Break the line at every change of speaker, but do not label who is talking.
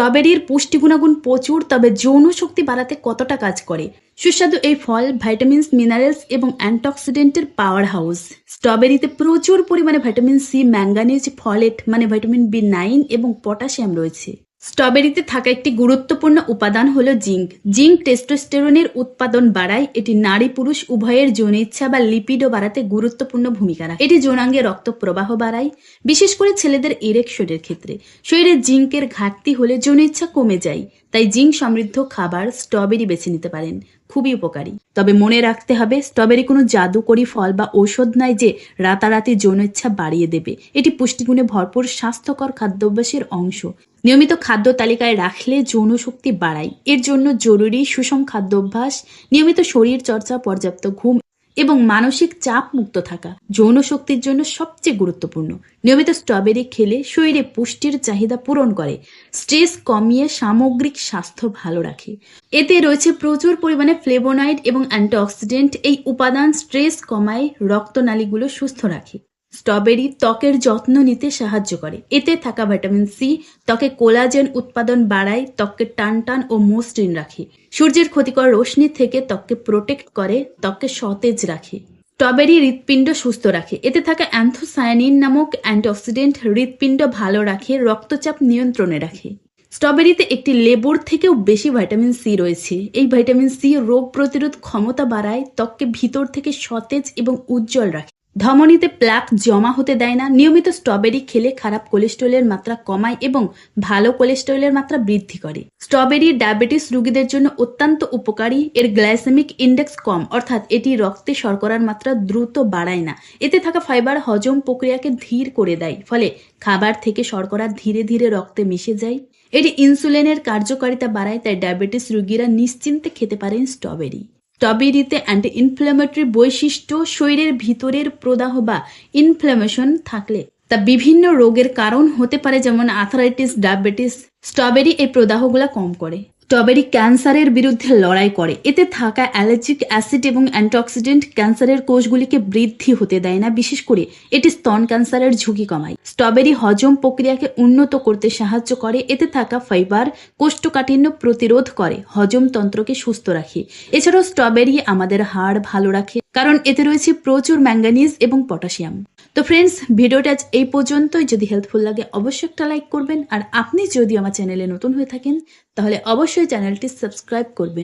স্ট্রবেরির পুষ্টি গুণাগুণ প্রচুর, তবে যৌন শক্তি বাড়াতে কতটা কাজ করে? সুস্বাদু এই ফল ভাইটামিনস মিনারেলস এবং অ্যান্টিঅক্সিডেন্টের পাওয়ার হাউস স্ট্রবেরিতে প্রচুর পরিমাণে ভিটামিন সি, ম্যাঙ্গানিজ, ফলেট মানে ভিটামিন বি নাইন এবং পটাশিয়াম রয়েছে। স্ট্রবেরিতে থাকা একটি গুরুত্বপূর্ণ উপাদান হলো জিঙ্ক। জিঙ্ক টেস্টোস্টেরনের উৎপাদন বাড়ায়, এটি নারী পুরুষ উভয়ের যৌন ইচ্ছা বা লিপিডও বাড়াতে গুরুত্বপূর্ণ ভূমিকা রাখে। এটি যৌনাঙ্গে রক্ত প্রবাহ বাড়ায়, বিশেষ করে ছেলেদের ইরেকশনের ক্ষেত্রে। শরীরে জিঙ্কের ঘাটতি হলে যৌন ইচ্ছা কমে যায়। তাই জিঙ্ক সমৃদ্ধ খাবার স্ট্রবেরি বেছে নিতে পারেন। খুবই উপকারী। তবে মনে রাখতে হবে, স্ট্রবেরি কোনো জাদুকরি ফল বা ঔষধ নয় যে রাতারাতি যৌন ইচ্ছা বাড়িয়ে দেবে। এটি পুষ্টিগুণে ভরপুর স্বাস্থ্যকর খাদ্যাভ্যাসের অংশ। নিয়মিত খাদ্য তালিকায় রাখলে যৌন শক্তি বাড়ায়। এর জন্য জরুরি সুষম খাদ্যাভ্যাস, নিয়মিত শরীর চর্চা পর্যাপ্ত ঘুম এবং মানসিক চাপ মুক্ত থাকা যৌন শক্তির জন্য সবচেয়ে গুরুত্বপূর্ণ। নিয়মিত স্ট্রবেরি খেলে শরীরে পুষ্টির চাহিদা পূরণ করে, স্ট্রেস কমিয়ে সামগ্রিক স্বাস্থ্য ভালো রাখে। এতে রয়েছে প্রচুর পরিমাণে ফ্লেভোনাইড এবং অ্যান্টিঅক্সিডেন্ট। এই উপাদান স্ট্রেস কমায়, রক্তনালীগুলো সুস্থ রাখে। স্ট্রবেরি ত্বকের যত্ন নিতে সাহায্য করে। এতে থাকা ভিটামিন সি, ত্বকে কোলাজেন উৎপাদন বাড়ায়, ত্বককে টান টান ও মসৃণ রাখে। সূর্যের ক্ষতিকর রশ্মি থেকে ত্বককে প্রোটেক্ট করে, ত্বককে সতেজ রাখে। স্ট্রবেরি হৃৎপিণ্ড সুস্থ রাখে। এতে থাকা অ্যান্থোসায়ানিন নামক অ্যান্টিঅক্সিডেন্ট হৃৎপিণ্ড ভালো রাখে, রক্তচাপ নিয়ন্ত্রণে রাখে। স্ট্রবেরিতে একটি লেবুর থেকেও বেশি ভিটামিন সি রয়েছে। এই ভিটামিন সি রোগ প্রতিরোধ ক্ষমতা বাড়ায়, ত্বককে ভিতর থেকে সতেজ এবং উজ্জ্বল রাখে। ধমনীতে প্লাক জমা হতে দেয় না, নিয়মিত স্ট্রবেরি খেলে খারাপ কোলেস্ট্রলের মাত্রা কমায় এবং ভালো কোলেস্ট্রলের মাত্রা বৃদ্ধি করে। স্ট্রবেরি ডায়াবেটিস রোগীদের জন্য অত্যন্ত উপকারী, এর গ্লাইসেমিক ইন্ডেক্স কম, অর্থাৎ এটি রক্তে শর্করার মাত্রা দ্রুত বাড়ায় না। এতে থাকা ফাইবার হজম প্রক্রিয়াকে ধীর করে দেয়, ফলে খাবার থেকে শর্করা ধীরে ধীরে রক্তে মিশে যায়। এটি ইনসুলিনের কার্যকারিতা বাড়ায়, তাই ডায়াবেটিস রোগীরা নিশ্চিন্তে খেতে পারেন স্ট্রবেরি। স্ট্রবেরিতে অ্যান্টি ইনফ্ল্যামেটরি বৈশিষ্ট্য শরীরের ভিতরের প্রদাহ বা ইনফ্ল্যামেশন থাকলে। তা বিভিন্ন রোগের কারণ হতে পারে, যেমন আথারাইটিস ডায়াবেটিস স্ট্রবেরি এই প্রদাহগুলো কম করে। স্ট্রবেরি ক্যান্সারের বিরুদ্ধে লড়াই করে। এতে থাকা অ্যালার্জিক অ্যাসিড এবং অ্যান্টিঅক্সিডেন্ট ক্যান্সারের কোষগুলিকে বৃদ্ধি হতে দেয় না, বিশেষ করে এটি স্তন ক্যান্সারের ঝুঁকি কমায়। স্ট্রবেরি হজম প্রক্রিয়াকে উন্নত করতে সাহায্য করে, এতে থাকা ফাইবার, কোষ্ঠকাঠিন্য প্রতিরোধ করে, হজম তন্ত্রকে সুস্থ রাখে। এছাড়াও স্ট্রবেরি আমাদের হাড় ভালো রাখে কারণ এতে রয়েছে প্রচুর ম্যাঙ্গানিজ এবং পটাশিয়াম। তো ফ্রেন্ডস ভিডিওটা আজ এই পর্যন্তই। যদি হেল্পফুল লাগে, অবশ্যই একটা লাইক করবেন। আর আপনি যদি আমার চ্যানেলে নতুন হয়ে থাকেন, তাহলে অবশ্যই চ্যানেলটি সাবস্ক্রাইব করবেন।